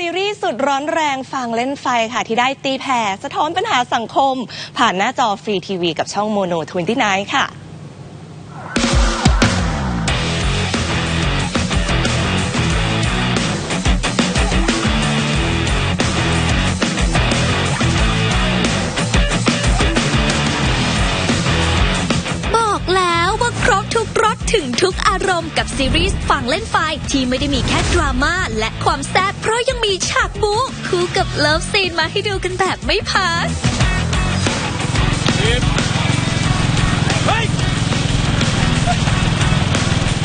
ซีรีส์สุดร้อนแรงฟังเล่นไฟค่ะ ที่ได้ตีแผ่ สะท้อนปัญหาสังคม ผ่านหน้าจอฟรีทีวีกับช่องโมโน29ค่ะบอก ทุกรสถึงทุกอารมณ์กับซีรีส์ฝั่งเล่นไฟที่ไม่ได้มีแค่ดราม่าและความแซ่บเพราะยังมีฉากบู๊คู่กับเลิฟซีนมาให้ดูกันแบบไม่พัก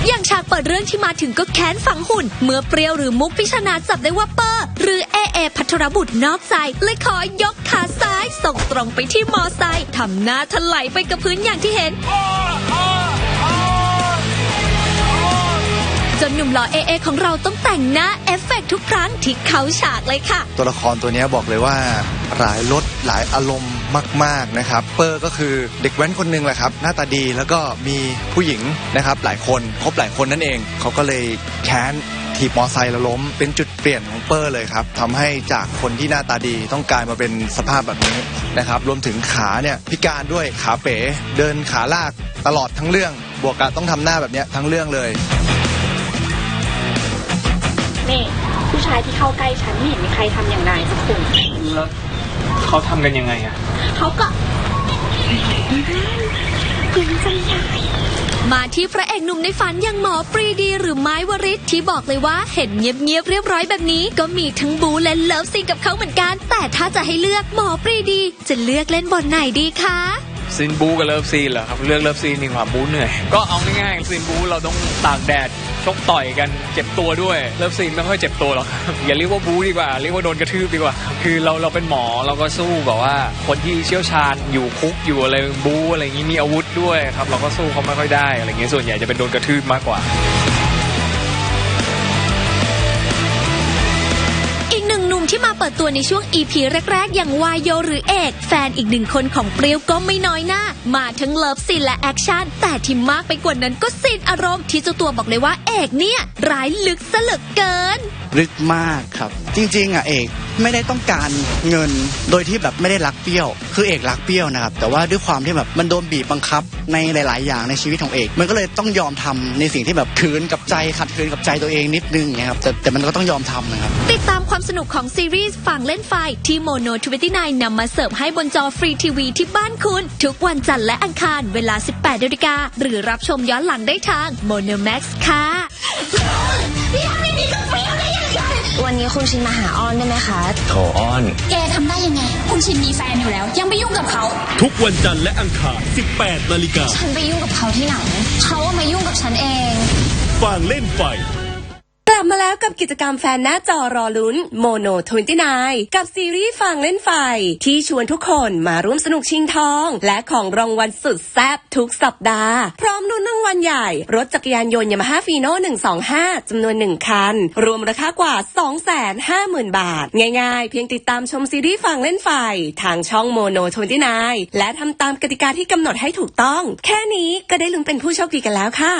อย่างฉากเปิดเรื่องที่มาถึงก็แค้นฝังหุ่น เมื่อเปรี้ยวหรือมุกพิชนาจับได้ว่าเปอร์ หรือเอเอพัทรบุตรนอกใจ เลยขอยกขาซ้าย ส่งตรงไปที่มอไซค์ทำหน้าถลายไปกับพื้นอย่างที่เห็น จนหนุ่มหล่อเอเอของเราต้องแต่งหน้าเอฟเฟกต์ทุกครั้งที่เขาฉากเลยค่ะ ตัวละครตัวนี้บอกเลยว่าหลายรสหลายอารมณ์มาก ๆนะครับ เปอร์ก็คือเด็กแว้นคนหนึ่งแหละครับ หน้าตาดีแล้วก็มีผู้หญิงนะครับ หลายคนคบหลายคนนั่นเอง เขาก็เลยแค้นถีมอไซค์แล้วล้มเป็นจุดเปลี่ยนของเปอร์เลยครับทำให้จากคนที่หน้าตาดีต้องกลายมาเป็นสภาพแบบนี้นะครับ รวมถึงขาเนี่ยพิการด้วยขาเป๋ เดินขาลากตลอดทั้งเรื่อง บวกกับต้องทำหน้าแบบเนี้ยทั้งเรื่องเลย ผู้ชายที่เข้าใกล้ฉันไม่เห็นมีใครทำอย่างนายสักคนแล้วเขาทำกันยังไงอะเขาก็ปืนใจใหญ่มาที่พระเอกหนุ่มในฝันอย่างหมอปรีดีหรือไม้วริศที่บอกเลยว่าเห็นเงียบๆเรียบร้อยแบบนี้ ก็มีทั้งบูและเลิฟซีนกับเขาเหมือนกัน แต่ถ้าจะให้เลือกหมอปรีดี จะเลือกเล่นบทไหนดีคะซีนบูกับเลิฟซีนเหรอครับเลือกเลิฟซีนดีกว่าบูเหนื่อยก็เอาง่ายๆซีนบูเราต้องตากแดด ชกต่อยกันเจ็บตัวด้วยเลิฟซีนไม่ค่อยเจ็บตัวหรอกอย่าเรียกว่าบูดีกว่าเรียกว่าโดนกระทืบดีกว่า คือเราเราเป็นหมอเราก็สู้แบบว่า คนที่เชี่ยวชาญอยู่คุกอยู่อะไรบูอะไรอย่างนี้มีอาวุธด้วยครับเราก็สู้เขาไม่ค่อยได้อะไรอย่างงี้ส่วนใหญ่จะเป็นโดนกระทืบมากกว่า ปิดตัวในช่วง EP แรก ๆ อย่างวายโยหรือเอก แฟนอีกหนึ่งคนของเปรี้ยวก็ไม่น้อยหน้า มาทั้งเลิฟซีนและแอคชั่น แต่ที่มากไปกว่านั้นก็ซีนอารมณ์ที่เจ้าตัวบอกเลยว่าเอกเนี่ยร้ายลึกซะเหลือเกิน ลึกมากครับ จริง ๆ อะเอกไม่ได้ต้องการเงินโดยที่แบบไม่ได้รักเปรี้ยว คือเอกรักเปรี้ยวนะครับ แต่ว่าด้วยความที่แบบมันโดนบีบบังคับในหลาย ๆ อย่างในชีวิตของเอก มันก็เลยต้องยอมทำในสิ่งที่แบบคืนกับใจขัดคืนกับใจตัวเองนิดนึงเงี้ยครับแต่แต่มันก็ต้องยอมทำนะครับติดตามความสนุกของซีรีส์ฝั่งเล่นไฟที่โมโน29นำมาเสิร์ฟให้บนจอฟรีทีวีที่บ้านคุณ ทุกวันจันทร์และอังคารเวลา 18นาฬิกาหรือรับชมย้อนหลังได้ทางโมโนแม็กซ์ค่ะวันนี้คุณชินมาหาอ้อนได้ไหมคะโถอ้อน แกทำได้ยังไง คุณชินมีแฟนอยู่แล้ว ยังไปยุ่งกับเขา ทุกวันจันทร์และอังคาร 18 นาฬิกา ฉันไปยุ่งกับเขาที่หลังเขาว่ามายุ่งกับฉันเองฟางเล่นไฟก ลับมาแล้วกับกิจกรรมแฟนหน้าจอรอลุ้นโมโน29กับซีรีส์ฟังเล่นไฟ ที่ชวนทุกคนมาร่วมสนุกชิงทอง และของรางวัลสุดแซ่บทุกสัปดาห์ พร้อมลุ้นรางวัลใหญ่ รถจักรยานยนต์ยามาฮ่าฟีโน่125 จำนวน 1 คัน รวมราคากว่า 250,000 บาท ง่ายๆ เพียงติดตามชมซีรีส์ฟังเล่นไฟ ทางช่องโมโน29และทำตามกติกาที่กำหนดให้ถูกต้อง แค่นี้ก็ได้ลุ้นเป็นผู้โชคดีกันแล้วค่ะ